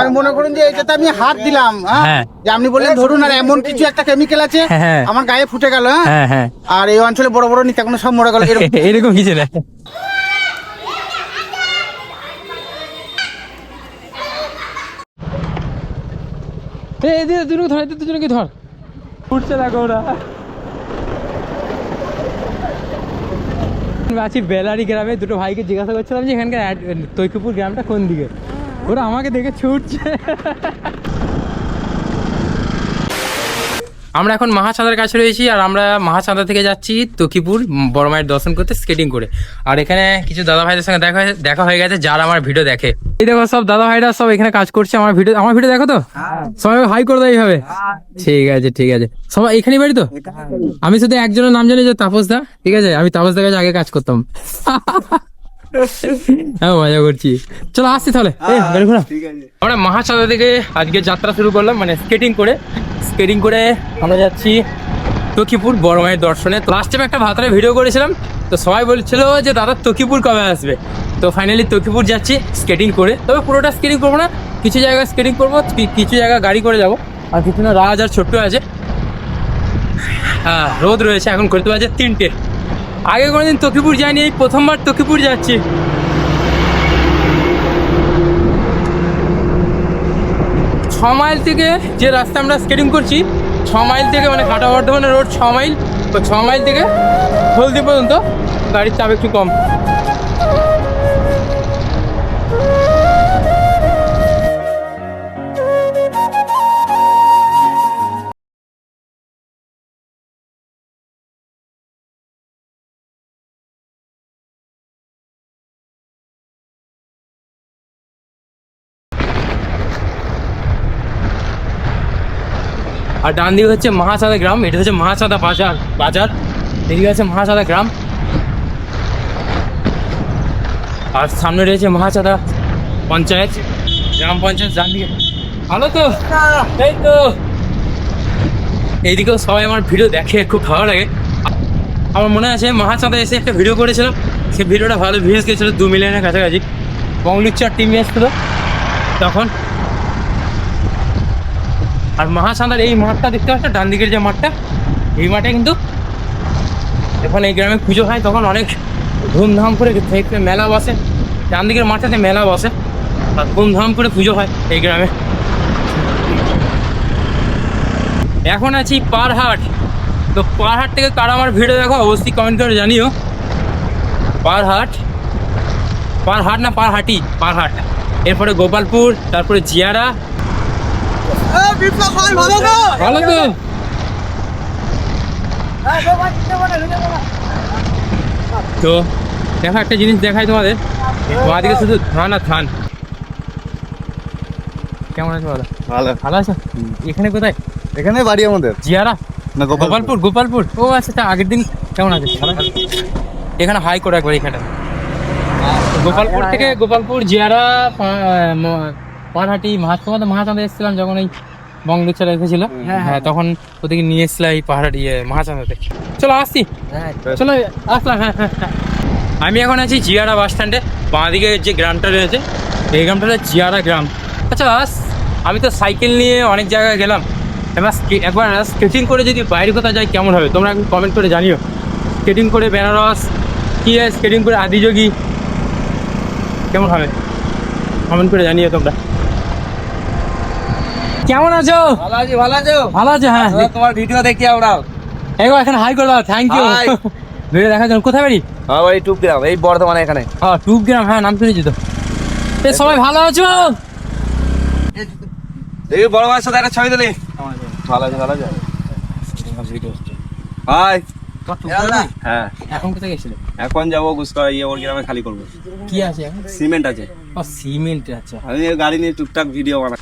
আমি মনে করুন যে এটাতে আমি হাত দিলাম হ্যাঁ? হ্যাঁ। যে আপনি বললেন ধরুন আর এমন কিছু একটা কেমিক্যাল আছে হ্যাঁ। আমার গায়ে ফুটে গেল হ্যাঁ? হ্যাঁ হ্যাঁ। আর এই অঞ্চলে বড় বড় নিতে কোনো সব মরে গেল এরকম। এরকম কিছু না। এই এদিকে দুজনকে ধর। দুজনকে ওরা। আছি বেলারি গ্রামে দুটো ভাইকে জিজ্ঞাসা করছিলাম যে এখানকার তৈকুপুর গ্রামটা কোন দিকে? ওরা আমাকে দেখে ছুটছে। আমরা এখন মহাচাঁদার কাছে রয়েছি আর আমরা মহাচাঁদা থেকে যাচ্ছি তকিপুর বড় মায়ের দর্শন করতে স্কেটিং করে। আর এখানে কিছু দাদা ভাইদের সঙ্গে দেখা দেখা হয়ে গেছে যারা আমার ভিডিও দেখে। এই দেখো সব দাদা ভাইরা সব এখানে কাজ করছে, আমার ভিডিও আমার ভিডিও দেখো তো? সবাই হাই করে দেয় এইভাবে। ঠিক আছে ঠিক আছে। সবাই এখানেই বাড়ি তো? আমি শুধু একজনের নাম জানি যে তাপস দা। ঠিক আছে, আমি তাপস দা কাছে আগে কাজ করতাম। হ্যাঁ মজা করছি। চলো আসছি তাহলে। আমরা মহাচাঁদা থেকে আজকে যাত্রা শুরু করলাম মানে স্কেটিং করে। স্কেটিং করে আমরা যাচ্ছি তকিপুর বড় মায়ের দর্শনে। লাস্ট টাইম একটা ভাতারে ভিডিও করেছিলাম তো সবাই বলছিল যে দাদা তকিপুর কবে আসবে? তো ফাইনালি তকিপুর যাচ্ছি স্কেটিং করে। তবে পুরোটা স্কেটিং করব না কিছু জায়গায় স্কেটিং করব কিছু জায়গায় গাড়ি করে যাব। আর কিছু না রাজ আর ছোট্ট আছে। হ্যাঁ রোদ রয়েছে এখন করতে পারছে তিনটে। আগে কোনোদিন তকিপুর যাইনি, এই প্রথমবার তকিপুর যাচ্ছি। ছ মাইল থেকে যে রাস্তা আমরা স্কেটিং করছি, ছ মাইল থেকে মানে কাটা বর্ধমানের রোড ছ মাইল, তো ছ মাইল থেকে হলদি পর্যন্ত, গাড়ির চাপ একটু কম। আর ডান দিকে হচ্ছে মহাচাঁদা গ্রাম, এটা হচ্ছে মহাচাঁদা বাজার বাজার। এদিকে আছে মহাচাঁদা গ্রাম। আর সামনে রয়েছে মহাচাঁদা পঞ্চায়েত, গ্রাম পঞ্চায়েত, ডান দিকে। ভালো তো? এই তো। এইদিকেও সবাই আমার ভিডিও দেখে, খুব ভালো লাগে। আমার মনে আছে মহাচাঁদা এসে একটা ভিডিও করেছিলাম সেই ভিডিওটা ভালো ভিউজ গেছিল দু মিলিয়নের কাছাকাছি। বংলুচ্চার টিম এসেছিল তখন আর মহাসান্দার এই মাঠটা দেখতে পাচ্ছ? ডান দিকের যে মাঠটা, এই মাঠে কিন্তু যখন এই গ্রামে পুজো হয়, তখন অনেক ধুমধাম করে মেলা বসে। ডান দিকের মাঠটাতে মেলা বসে, আর ধুমধাম করে পুজো হয় এই গ্রামে। এখন আছি পারহাট তো পারহাট থেকে কারা আমার ভিডিও দেখো, অবশ্যই কমেন্ট করে জানিও। পারহাট পারহাট না পারহাটি পারহাট এরপরে গোপালপুর, তারপরে জিয়ারা ভালো তো তো দেখো একটা জিনিস দেখাই তোমাদের। তোমাদেরকে শুধু ধান আর ধান কেমন আছে বলো ভালো ভালো আছে? এখানে কোথায় এখানে বাড়ি আমাদের জিয়ারা না গোপালপুর গোপালপুর ও আচ্ছা তা আগের দিন কেমন আছে ভালো আছে? এখানে হাই করে একবার এখানে গোপালপুর থেকে গোপালপুর জিয়ারা পানহাটি মহাত্মা মহাচাঁদে এসেছিলাম যখন এই বঙ্গলুচ্ছা রেখেছিল হ্যাঁ তখন ওদিকে নিয়ে এসেছিলাম এই পাহাড়ি ইয়ে মহাচাঁদাতে চলো আসছি। চলো আসলাম হ্যাঁ হ্যাঁ হ্যাঁ। আমি এখন আছি জিয়ারা বাস স্ট্যান্ডে। বাঁদিকে যে গ্রামটা রয়েছে এই গ্রামটা হচ্ছে জিয়ারা গ্রাম। আচ্ছা আমি তো সাইকেল নিয়ে অনেক জায়গায় গেলাম। এবার একবার স্কেটিং করে যদি বাইরে কোথাও যাই কেমন হবে? তোমরা একটু কমেন্ট করে জানিও। স্কেটিং করে বেনারস কি স্কেটিং করে আদিযোগী কেমন হবে? কমেন্ট করে জানিও তোমরা। কেমন আছো? ভালো আছি ভালো আছো? ভালো আছো হ্যাঁ। তোমার ভিডিও দেখি আমরা। এগো এখন হাই করে দাও থ্যাংক ইউ ভিডিও দেখার জন্য। কোথায় বাড়ি? আমার বাড়ি টুপ গ্রাম এই বর্ধমানে এখানে। হ্যাঁ টুপ গ্রাম হ্যাঁ নাম শুনেছি তো। এ সবাই ভালো আছো? দেখি বড় ভাইয়ের সাথে একটা ছবি ভালো আছে ভালো আছে? হাই হ্যাঁ। এখন কোথায় গেছিলে? এখন যাব গুসকরা ইয়ে ওর গ্রামে খালি করব। কি আছে সিমেন্ট আছে। ও সিমেন্ট আচ্ছা। আমি গাড়ি নিয়ে টুকটাক ভিডিও বানাই।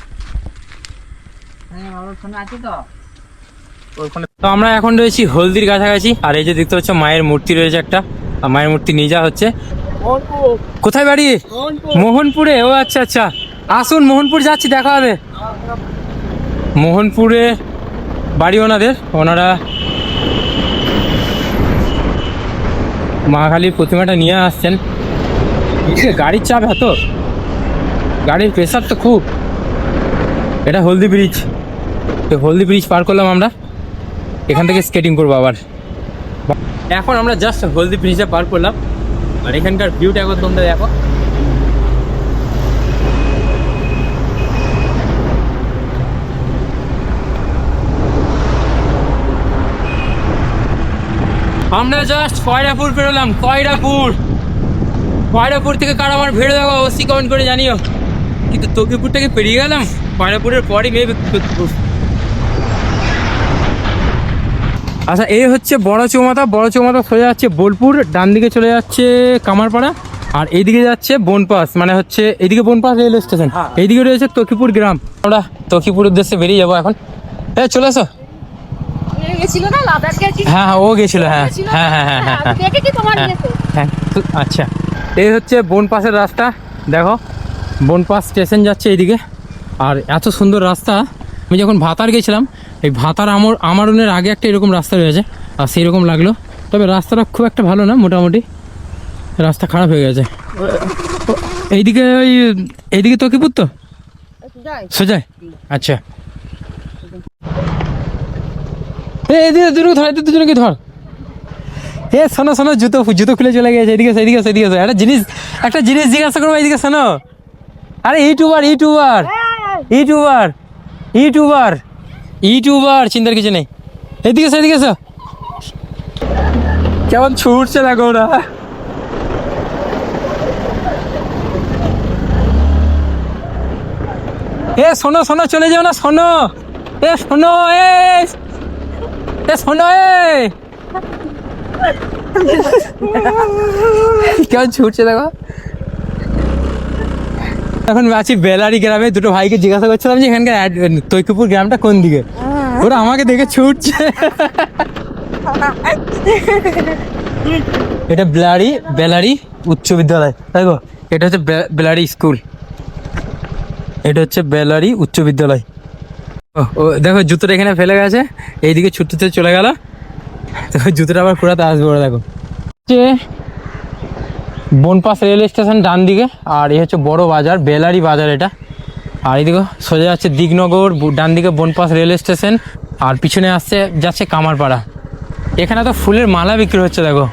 তো। আমরা এখন রয়েছি হলদির কাছাকাছি আর এই যে দেখতে পাচ্ছ মায়ের মূর্তি রয়েছে একটা মায়ের মূর্তি নিয়ে যাওয়া হচ্ছে। কোথায় বাড়ি? মোহনপুরে। ও আচ্ছা আচ্ছা। আসুন মোহনপুর যাচ্ছি দেখা হবে। মোহনপুরে বাড়ি ওনাদের ওনারা মা কালীর প্রতিমাটা নিয়ে আসছেন। গাড়ির চাপ এত? গাড়ির প্রেশার তো খুব। এটা হলদি ব্রিজ তো হলদি ব্রিজ পার করলাম আমরা। এখান থেকে স্কেটিং করব আবার। এখন আমরা জাস্ট হলদি ব্রিজে পার করলাম। আর এখানকার ভিউটা একবার তোমরা দেখো। আমরা জাস্ট কয়রাপুর পেরোলাম কয়রাপুর। কয়রাপুর থেকে কার আমার ভিড় দেখো, অবশ্যই কমেন্ট করে জানিও। কিন্তু তকিপুরটাকে পেরিয়ে গেলাম? কয়রাপুরের পরই মেবি আচ্ছা এই হচ্ছে বড় চৌমাথা। বড় চৌমাথা সোজা যাচ্ছে বোলপুর ডান দিকে চলে যাচ্ছে কামারপাড়া আর এইদিকে যাচ্ছে বনপাস মানে হচ্ছে এইদিকে বনপাস রেলওয়ে স্টেশন। এইদিকে রয়েছে তকিপুর গ্রাম। আমরা তকিপুর উদ্দেশ্যে বেরিয়ে যাব এখন। হ্যাঁ চলে আসো হ্যাঁ হ্যাঁ ও গেছিল হ্যাঁ। হ্যাঁ হ্যাঁ হ্যাঁ হ্যাঁ হ্যাঁ। হ্যাঁ, হ্যাঁ আচ্ছা। এই হচ্ছে বনপাসের রাস্তা। দেখো বনপাস স্টেশন যাচ্ছে এইদিকে। আর এত সুন্দর রাস্তা। আমি যখন ভাতার গেছিলাম এই ভাতার আমর আমারনের আগে একটা এরকম রাস্তা রয়েছে আর সেই রকম লাগল। তবে রাস্তাটা খুব একটা ভালো না মোটামুটি। রাস্তা খারাপ হয়ে গেছে। এইদিকে ওই এইদিকে তকিপুর তো? সোজাই। আচ্ছা। এদিকে দুটো ধর এদিকে দুজনকে ধর। এ শোনো শোনো জুতো জুতো খুলে চলে গেছে এদিকে একটা জিনিস একটা জিনিস জিজ্ঞাসা করব এদিকে শোনো। আরে YouTuber YouTuber YouTuber YouTuber. YouTuber, চিন্তার কিছু নেই। এদিকে সেদিকে এসো। কেমন ছুটছে দেখো ওরা এ, শোনো শোনো, চলে যাও না, শোনো। এ শোনো, এ। এ, শোনো, এ। কেমন ছুটছে দেখো? এখন আছি বেলারি গ্রামে দুটো ভাইকে জিজ্ঞাসা করছিলাম যে এখানকার তৈকুপুর গ্রামটা কোন দিকে? ওরা আমাকে দেখে ছুটছে। এটা বেলারি বেলারি উচ্চ বিদ্যালয়। তাই গো এটা হচ্ছে বেলারি স্কুল। এটা হচ্ছে বেলারি উচ্চ বিদ্যালয়। ও দেখো জুতোটা এখানে ফেলে গেছে। এইদিকে ছুটতে চলে গেল। দেখো জুতোটা আবার কুড়াতে আসবে ওরা দেখো। বনপাস রেল স্টেশন ডান দিকে আর এই হচ্ছে বড় বাজার বেলারি বাজার এটা। আর এইদিকে সোজা যাচ্ছে দিগনগর ডান দিকে বনপাস রেল স্টেশন আর পিছনে আসছে যাচ্ছে কামারপাড়া। এখানে তো ফুলের মালা বিক্রি হচ্ছে দেখো।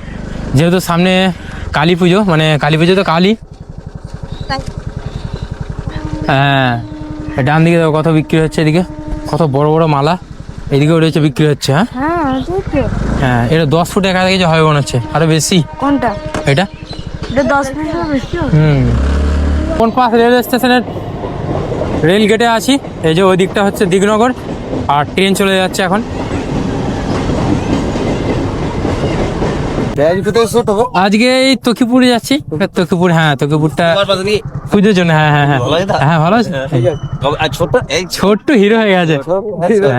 যেহেতু সামনে কালী পুজো মানে কালী পুজো তো কালী। হ্যাঁ ডান দিকে দেখো কত বিক্রি হচ্ছে এদিকে কত বড় বড় মালা। এদিকেও রয়েছে বিক্রি হচ্ছে হ্যাঁ? হ্যাঁ হ্যাঁ এটা দশ ফুট একা থেকে হয় মনে হচ্ছে আরও বেশি? কোনটা? এটা? হুম। কোন পাশ রেল স্টেশনের রেল গেটে আছি? এই যে ওই দিকটা হচ্ছে দিগনগর, আর ট্রেন চলে যাচ্ছে এখন। আজকে এই তকিপুরে যাচ্ছি। তকিপুর হ্যাঁ তকিপুরটা পুজোর জন্য হ্যাঁ হ্যাঁ হ্যাঁ। হ্যাঁ ভালো আছে। ছোট এই ছোট্ট হিরো হয়ে গেছে।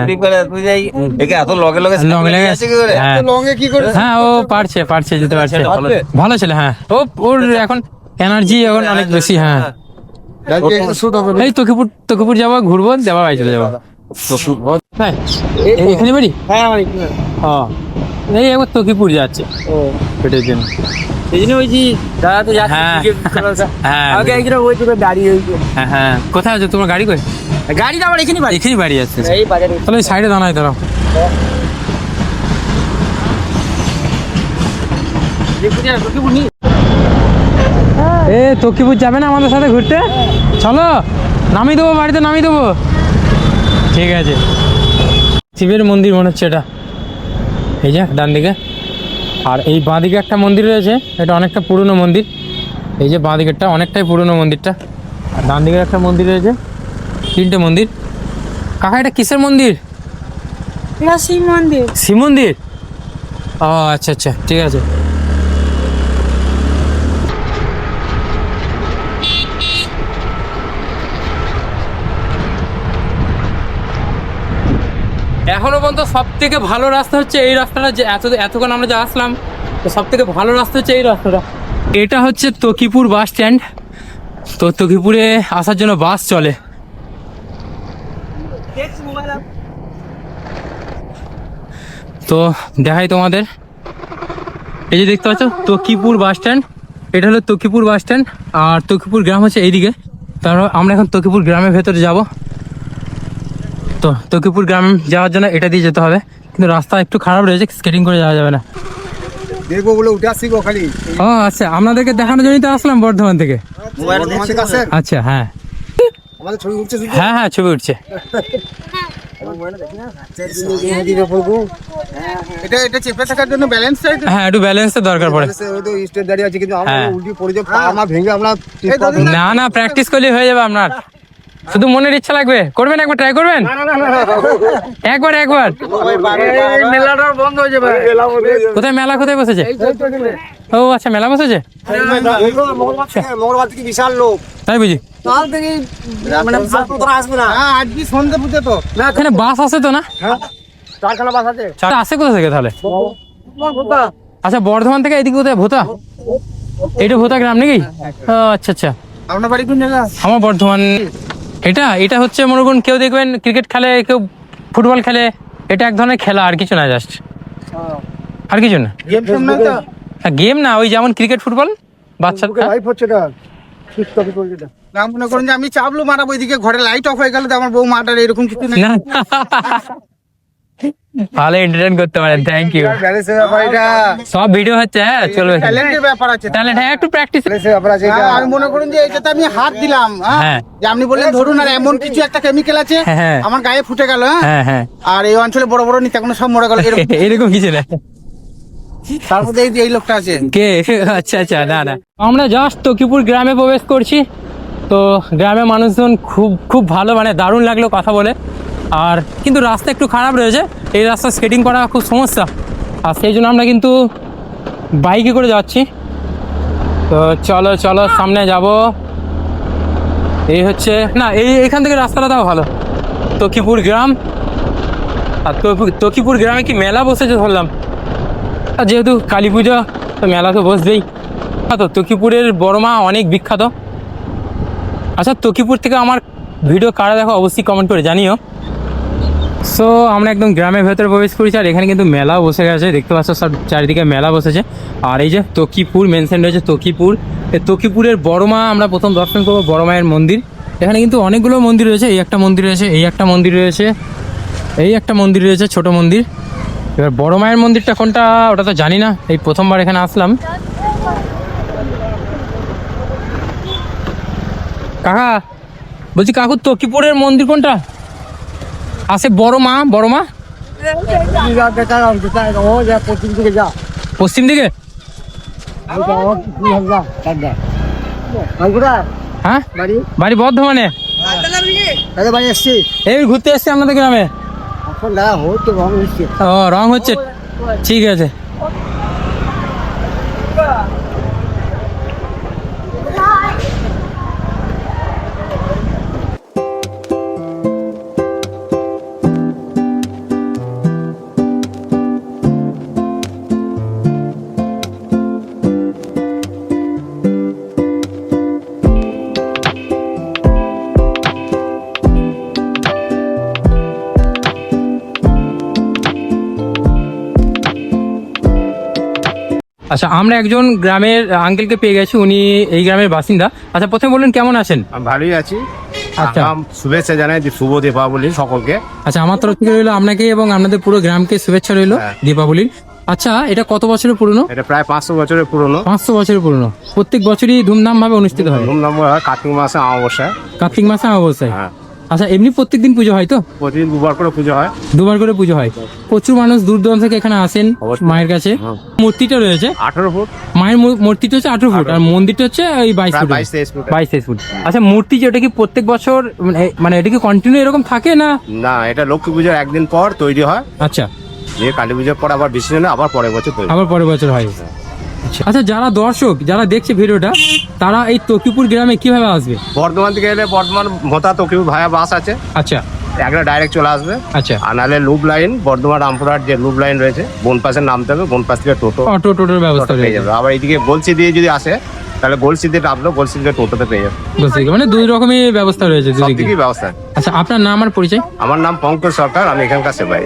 ঠিক করে তুই যাই। একে এত লগে লগে লগে লগে আছে কি করে? হ্যাঁ। লগে কি করে? হ্যাঁ ও পারছে পারছে যেতে পারছে। ভালো। ভালো ছেলে হ্যাঁ। ও ওর এখন এনার্জি এখন অনেক বেশি হ্যাঁ। এই তকিপুর তকিপুর যাব ঘুরবো দেওয়া বাড়ি চলে যাব। হ্যাঁ। এখানে বাড়ি? হ্যাঁ হ্যাঁ এই একবার তকিপুর যাচ্ছে। পেটের জন্য। এই জন্য ওই যে দাদা তো যাচ্ছে হ্যাঁ। হ্যাঁ আগে একজন ওই দিকে দাঁড়িয়ে হ্যাঁ হ্যাঁ। কোথায় আছে? তোমার গাড়ি কই? আমার এখানে বাড়ি। বাড়ি আছে। এই বাজারে। তাহলে ওই সাইডে দাঁড়ায় দাঁড়াও। এ তকিপুর যাবে না আমাদের সাথে ঘুরতে? চলো নামিয়ে দেবো বাড়িতে নামিয়ে দেবো। ঠিক আছে। শিবের মন্দির মনে হচ্ছে এটা। এই যে ডান দিকে। আর এই বাঁ দিকে একটা মন্দির রয়েছে এটা অনেকটা পুরনো মন্দির। এই যে বাঁদিকেরটা অনেকটাই পুরনো মন্দিরটা। আর ডান দিকের একটা মন্দির রয়েছে তিনটে মন্দির। কাকা এটা কিসের মন্দির? না শিব মন্দির। শিব মন্দির? ও আচ্ছা আচ্ছা ঠিক আছে। এখনও পর্যন্ত সব থেকে ভালো রাস্তা হচ্ছে এই রাস্তাটা যে এত এতক্ষণ আমরা যে আসলাম, তো সব থেকে ভালো রাস্তা হচ্ছে এই রাস্তাটা। এটা হচ্ছে তকিপুর বাস স্ট্যান্ড। তো তকিপুরে আসার জন্য বাস চলে। তো দেখাই তোমাদের। এই যে দেখতে পাচ্ছ, তকিপুর বাস স্ট্যান্ড। এটা হলো তকিপুর বাস স্ট্যান্ড, আর তকিপুর গ্রাম হচ্ছে এইদিকে। তারপর আমরা এখন তকিপুর গ্রামের ভেতরে যাব। তো তকিপুর গ্রাম যাওয়ার জন্য এটা দিয়ে যেতে হবে। কিন্তু রাস্তা একটু খারাপ রয়েছে স্কেটিং করে যাওয়া যাবে না। দেখব বলে উঠে আসছি খালি। ও আচ্ছা আপনাদেরকে দেখানোর জন্যই তো আসলাম বর্ধমান থেকে। আচ্ছা হ্যাঁ। আমাদের ছবি উঠছে হ্যাঁ হ্যাঁ ছবি উঠছে। এটা এটা চেপে থাকার জন্য ব্যালেন্স হ্যাঁ একটু ব্যালেন্সের দরকার পড়ে। স্টেট দাঁড়িয়ে আছে কিন্তু আমরা হ্যাঁ। উল্টি পড়ে যাব আমার ভেঙে আমরা না না প্র্যাকটিস করলে হয়ে যাবে আপনার। শুধু মনের ইচ্ছা লাগবে করবেন একবার ট্রাই করবেন একবার একবার মেলাটা বন্ধ হয়ে যাবে কোথায় মেলা কোথায় বসেছে ও আচ্ছা মেলা বসেছে মঙ্গলবার থেকে বিশাল লোক তাই বুঝি মানে আসবে না হ্যাঁ আজকে সন্ধ্যে পুজো তো না এখানে বাস আছে তো না চারখানা বাস আছে চারটা আসে কোথা থেকে তাহলে আচ্ছা বর্ধমান থেকে এদিকে কোথায় ভোতা এটা ভোতা গ্রাম নাকি ও আচ্ছা আচ্ছা আপনার বাড়ি কোন জায়গা আমার বর্ধমান এটা এটা হচ্ছে মনে করুন কেউ দেখবেন ক্রিকেট খেলে কেউ ফুটবল খেলে এটা এক ধরনের খেলা আর কিছু না জাস্ট আর কিছু না। গেম গেম না ওই যেমন ক্রিকেট ফুটবল বাচ্চা লাইফ হচ্ছে না না মনে করুন যে আমি চাপলো মারাবো ওইদিকে ঘরে লাইট অফ হয়ে গেল তো আমার বউ মাটার এরকম কিছু নেই। না। ভালো এন্টারটেইন করতে পারেন থ্যাংক ইউ সব ভিডিও হচ্ছে হ্যাঁ চলবে। ট্যালেন্টের ব্যাপার আছে। তাহলে হ্যাঁ একটু প্র্যাকটিস ব্যাপার আছে হ্যাঁ, আমি মনে করুন যে এটাতে আমি হাত দিলাম হ্যাঁ। যে আপনি বললেন ধরুন আর এমন কিছু একটা কেমিক্যাল আছে। আমার গায়ে ফুটে গেল হ্যাঁ। আর এই অঞ্চলে বড় বড় নিতাগুলো সব মরে গেল এরকম। এরকম কিছু না। তারপর এই এই লোকটা আছে। কে? আচ্ছা আচ্ছা না না। আমরা জাস্ট তকিপুর গ্রামে প্রবেশ করছি। তো গ্রামের মানুষজন খুব খুব ভালো মানে দারুণ লাগল কথা বলে। আর কিন্তু রাস্তা একটু খারাপ রয়েছে, এই রাস্তা স্কেটিং করা খুব সমস্যা। আর সেই জন্য আমরা কিন্তু বাইকে করে যাচ্ছি। তো চলো চলো, সামনে যাব। এই হচ্ছে, না, এই এখান থেকে রাস্তাটা তাও ভালো। তকিপুর গ্রাম। আর তকি- তকিপুর গ্রামে কি মেলা বসেছে ধরলাম। আর যেহেতু কালী পুজো, তো মেলা তো বসবেই। হ্যাঁ তো তকিপুরের বড় মা অনেক বিখ্যাত। আচ্ছা তকিপুর থেকে আমার ভিডিও কারা দেখো অবশ্যই কমেন্ট করে জানিও। সো আমরা একদম গ্রামের ভেতরে প্রবেশ করেছি আর এখানে কিন্তু মেলা বসে গেছে। দেখতে পাচ্ছ সব চারিদিকে মেলা বসেছে। আর এই যে তকিপুর মেনশন রয়েছে তকিপুর। এই তকিপুরের বড় মা আমরা প্রথম দর্শন করব বড় মায়ের মন্দির। এখানে কিন্তু অনেকগুলো মন্দির রয়েছে। এই একটা মন্দির রয়েছে, এই একটা মন্দির রয়েছে, এই একটা মন্দির রয়েছে, ছোট মন্দির। এবার বড় মায়ের মন্দিরটা কোনটা, ওটা তো জানি না। এই প্রথমবার এখানে আসলাম। কাকা, বলছি কাকু, তকিপুরের মন্দির কোনটা? আছে বড় মা বড় মা? পশ্চিম দিকে? যা পশ্চিম দিকে হ্যাঁ? বাড়ি? বর্ধমানে বাড়ি এসছি এই ঘুরতে এসছি আপনাদের গ্রামে। রং হচ্ছে। ঠিক আছে। আচ্ছা আমরা একজন গ্রামের আঙ্কেলকে পেয়ে গেছি উনি এই গ্রামের বাসিন্দা। আচ্ছা প্রথমে বলুন কেমন আছেন? আমি ভালোই আছি। আচ্ছা। শুভেচ্ছা জানাই শুভ দীপাবলি সকলকে। আচ্ছা আমার তরফ থেকে রইল আপনাকে এবং আপনাদের পুরো গ্রামকে শুভেচ্ছা রইল হ্যাঁ। দীপাবলির। আচ্ছা এটা কত বছরের পুরনো? এটা প্রায় পাঁচশো বছরের পুরনো। পাঁচশো বছরের পুরনো। প্রত্যেক বছরই ধুমধাম ভাবে অনুষ্ঠিত হয়। ধুমধাম করে হয় কার্তিক মাসে অমাবস্যায়। কার্তিক মাসে হ্যাঁ। আচ্ছা এমনি প্রত্যেকদিন পুজো হয় তো? প্রতিদিন দুবার করে পুজো হয়। দুবার করে পুজো হয়। প্রচুর মানুষ দূর দূরান্ত থেকে এখানে আসেন মায়ের কাছে। মূর্তিটা রয়েছে? আঠারো ফুট। মায়ের মূর্তিটা হচ্ছে আঠারো ফুট আর মন্দিরটা হচ্ছে ওই বাইশ ফুট বাইশ তেইশ ফুট। আচ্ছা মূর্তি যে ওটা কি প্রত্যেক বছর মানে- মানে এটা কি কন্টিনিউ এরকম থাকে না? না এটা লক্ষ্মী পুজোর একদিন পর তৈরি হয়। আচ্ছা। দিয়ে কালী পুজোর পর আবার বিসর্জনে আবার পরের বছর আবার পরের বছর হয়। আচ্ছা। আচ্ছা যারা দর্শক যারা দেখছে ভিডিওটা তারা এই তকিপুর গ্রামে কীভাবে আসবে? বর্ধমান থেকে এলে বর্ধমান ভোতা তকিপুর ভায়া বাস আছে। আচ্ছা। একটা ডাইরেক্ট চলে আসবে। আচ্ছা। আর নাহলে লুপ লাইন বর্ধমান রামপুরহাট যে লুপ লাইন রয়েছে বনপাশে নামতে হবে বনপাশ থেকে টোটো। অটো টোটোর ব্যবস্থা পেয়ে যাবে। আবার এইদিকে গলসি দিয়ে যদি আসে তাহলে গলসি দিয়ে নামলো গলসি দিয়ে টোটোতে পেয়ে যাবে। বুঝতে মানে দুই রকমই ব্যবস্থা রয়েছে দুদিকে। ব্যবস্থা। আচ্ছা আপনার নাম আর পরিচয়? আমার নাম পঙ্কজ সরকার আমি এখানকার সেবাই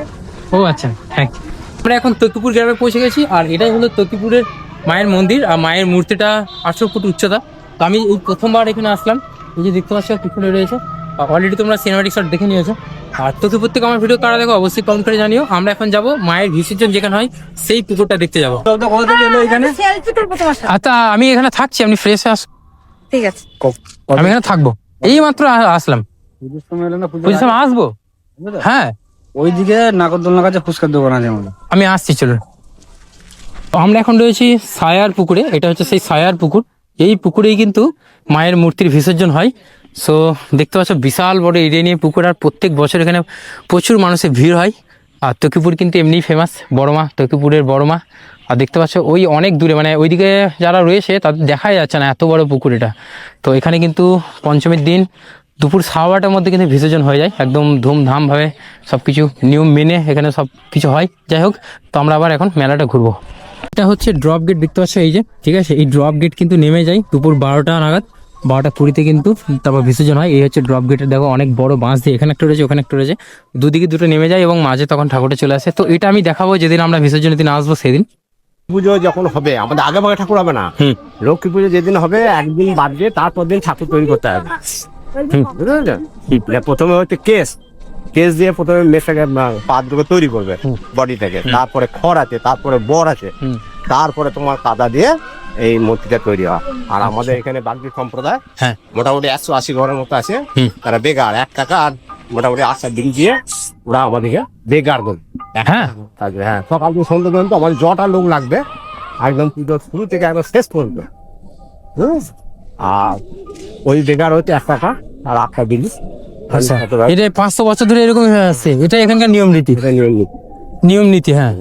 ও আচ্ছা থ্যাংক আমরা এখন তকিপুর গ্রামে পৌঁছে গেছি আর এটাই হলো তকিপুরের মায়ের মন্দির আর মায়ের মূর্তিটা আটশো ফুট উচ্চতা। তো আমি এই প্রথমবার এখানে আসলাম। এই যে দেখতে পাচ্ছ পিছনে রয়েছে। অলরেডি তোমরা সিনেমাটিক শট দেখে নিয়েছো। আর তোকে প্রত্যেক আমার ভিডিও কারা দেখো অবশ্যই কমেন্ট করে জানিও। আমরা এখন যাব মায়ের বিসর্জন যেখানে হয় সেই পুকুরটা দেখতে যাব। আচ্ছা আমি এখানে থাকছি আপনি ফ্রেশ আস ঠিক আছে। আমি এখানে থাকব। এই মাত্র আসলাম। পুজোর সময় আসব? হ্যাঁ। ওইদিকে নাগরদোলনা কাছে ফুচকার দোকান আছে আমি আসছি চলুন। আমরা এখন রয়েছি সায়ার পুকুরে, এটা হচ্ছে সেই সায়ার পুকুর। এই পুকুরেই কিন্তু মায়ের মূর্তির বিসর্জন হয়। সো দেখতে পাচ্ছ, বিশাল বড় এরিয়া নিয়ে পুকুর, আর প্রত্যেক বছর এখানে প্রচুর মানুষের ভিড় হয়। আর তকিপুর কিন্তু এমনিই ফেমাস বড় মা, তকিপুরের বড় মা। আর দেখতে পাচ্ছ, ওই অনেক দূরে মানে ওইদিকে যারা রয়েছে, তাদের দেখাই যাচ্ছে না, এত বড় পুকুর এটা। তো এখানে কিন্তু পঞ্চমীর দিন দুপুর সাড়ে মধ্যে কিন্তু বিসর্জন হয়ে যায়, একদম ধুমধামভাবে সব কিছু নিয়ম মেনে এখানে সব কিছু হয়। যাই হোক, তো আমরা আবার এখন মেলাটা ঘুরবো। এটা হচ্ছে ড্রপ গেট দেখতে পাচ্ছ? এই যে ঠিক আছে? এই ড্রপ গেট কিন্তু নেমে যায় দুপুর বারোটা নাগাদ। বারোটা কুড়িতে কিন্তু তারপর বিসর্জন হয়। এই হচ্ছে ড্রপ গেটের দেখো অনেক বড় বাঁশ দিয়ে এখানে একটা রয়েছে ওখানে একটা রয়েছে। দুদিকে দুটো নেমে যায় এবং মাঝে তখন ঠাকুরটা চলে আসে। তো এটা আমি দেখাবো যেদিন আমরা বিসর্জনের দিন আসব সেদিন। পুজো যখন হবে আমাদের আগে ভাগে ঠাকুর হবে না? হুম। লক্ষ্মী পুজো যেদিন হবে একদিন বাদ দিয়ে তারপর দিন ঠাকুর তৈরি করতে হবে। প্রথমে হচ্ছে কেস কেস দিয়ে প্রথমে মেশটাকে পাত্রকে তৈরি করবে বডিটাকে তারপরে খড় আছে তারপরে বর আছে। তারপরে তোমার কাদা দিয়ে এই মূর্তিটা তৈরি হয়। আর আমাদের এখানে বাগদি সম্প্রদায় হ্যাঁ। মোটামুটি একশো আশি ঘরের মতো আছে। তারা বেগার এক টাকা আর মোটামুটি আটটা ডিম দিয়ে ওরা আমাদেরকে বেকার করবে হ্যাঁ। হ্যাঁ। সকাল থেকে সন্ধ্যা পর্যন্ত আমাদের জটা লোক লাগবে একদম পুজো শুরু থেকে একদম শেষ পর্যন্ত? আর ওই বেগার হচ্ছে এক টাকা আর আটটা বিলি আচ্ছা এটা পাঁচশো বছর ধরে এরকম হয়ে আসছে এটা এখানকার নিয়ম রীতি নিয়ম নীতি। হ্যাঁ।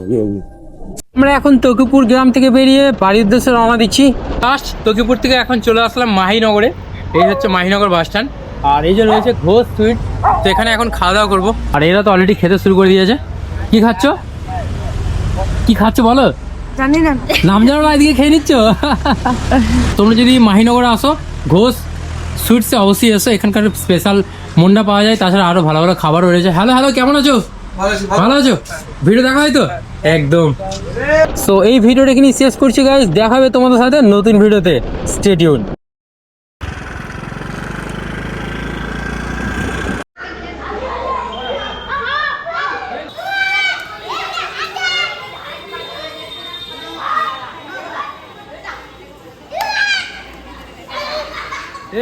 আমরা এখন তকিপুর গ্রাম থেকে বেরিয়ে বাড়ির উদ্দেশ্যে রওনা দিচ্ছি। ফার্স্ট তকিপুর থেকে এখন চলে আসলাম মাহিনগরে। এই হচ্ছে মাহিনগর বাস স্ট্যান্ড। আর এই যে রয়েছে ঘোষ সুইট তো এখানে এখন খাওয়া দাওয়া করব। আর এরা তো অলরেডি খেতে শুরু করে দিয়েছে। কি খাচ্ছ? কি খাচ্ছ বলো? জানি না। নাম জানো না এদিকে খেয়ে নিচ্ছ? তোমরা যদি মাহিনগরে আসো ঘোষ সুইটসে অবশ্যই এসো। এখানকার স্পেশাল মুন্ডা পাওয়া যায়, তাছাড়া আরও ভালো ভালো খাবারও রয়েছে। হ্যালো হ্যালো কেমন আছো? ভালো আছো? ভিডিও দেখা হয় তো? একদম। সো এই ভিডিওটা এখানে শেষ করছি গাইজ দেখা হবে তোমাদের সাথে নতুন ভিডিওতে। স্টেডিউন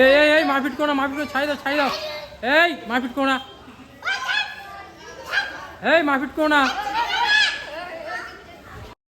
এই এই মারপিট করো মারপিট করো ছাই দাও ছাই দাও। এই মারপিট করো না। এই মারপিট করো না।